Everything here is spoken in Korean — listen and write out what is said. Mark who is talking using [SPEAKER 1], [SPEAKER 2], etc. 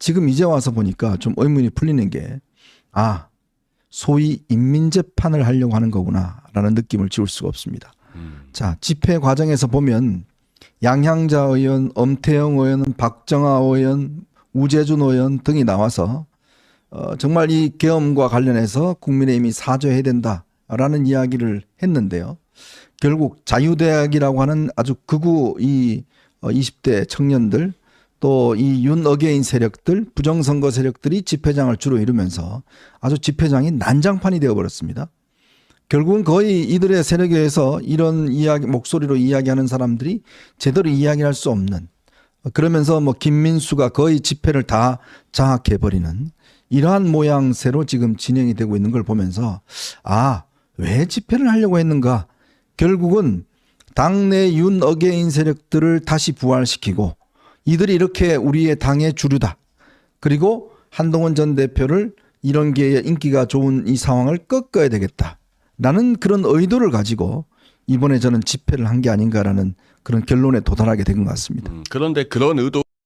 [SPEAKER 1] 지금 이제 와서 보니까 좀 의문이 풀리는 게 아, 소위 인민재판을 하려고 하는 거구나라는 느낌을 지울 수가 없습니다. 자, 집회 과정에서 보면 양향자 의원, 엄태영 의원, 박정아 의원, 우재준 의원 등이 나와서 어, 정말 이 계엄과 관련해서 국민의힘이 사죄해야 된다라는 이야기를 했는데요. 결국 자유대학이라고 하는 아주 극우 이 어, 20대 청년들 또 이 윤어게인 세력들 부정선거 세력들이 집회장을 주로 이루면서 아주 집회장이 난장판이 되어버렸습니다. 결국은 거의 이들의 세력에 의해서 이런 이야기 목소리로 이야기하는 사람들이 제대로 이야기할 수 없는 그러면서 뭐 김민수가 거의 집회를 다 장악해 버리는 이러한 모양새로 지금 진행이 되고 있는 걸 보면서 아 왜 집회를 하려고 했는가 결국은 당내 윤 어게인 세력들을 다시 부활시키고 이들이 이렇게 우리의 당의 주류다 그리고 한동훈 전 대표를 이런 게 인기가 좋은 이 상황을 꺾어야 되겠다. 라는 그런 의도를 가지고 이번에 저는 집회를 한 게 아닌가라는 그런 결론에 도달하게 된 것 같습니다.
[SPEAKER 2] 음, 그런데 그런 의도